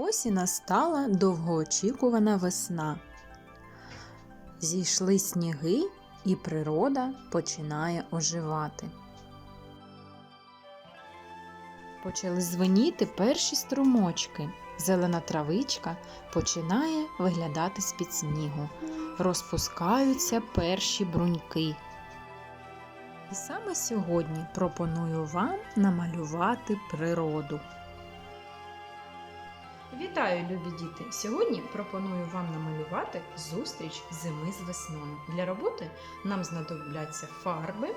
Ось і настала довгоочікувана весна. Зійшли сніги, і природа починає оживати. Почали звеніти перші струмочки. Зелена травичка починає виглядати з-під снігу. Розпускаються перші бруньки. І саме сьогодні пропоную вам намалювати природу. Вітаю, любі діти! Сьогодні пропоную вам намалювати зустріч зими з весною. Для роботи нам знадобляться фарби,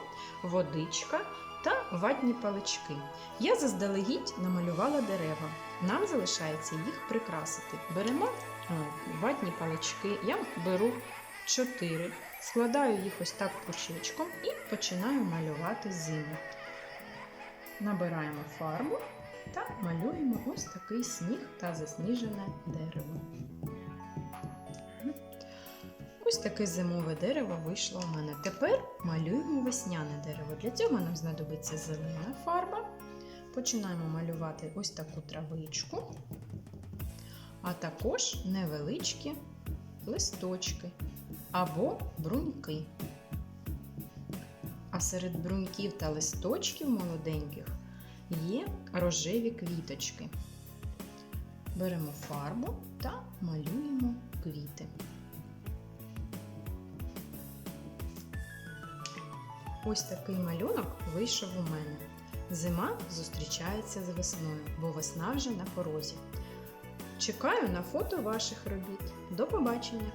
водичка та ватні палички. Я заздалегідь намалювала дерева. Нам залишається їх прикрасити. Беремо е, ватні палички, я беру 4, складаю їх ось так пучечком і починаю малювати зиму. Набираємо фарбу та малюємо ось такий сніг та засніжене дерево. Ось таке зимове дерево вийшло у мене. Тепер малюємо весняне дерево. Для цього нам знадобиться зелена фарба. Починаємо малювати ось таку травичку, а також невеличкі листочки або бруньки. А серед бруньків та листочків молоденьких є рожеві квіточки. Беремо фарбу та малюємо квіти. Ось такий малюнок вийшов у мене. Зима зустрічається з весною, бо весна вже на порозі. Чекаю на фото ваших робіт. До побачення!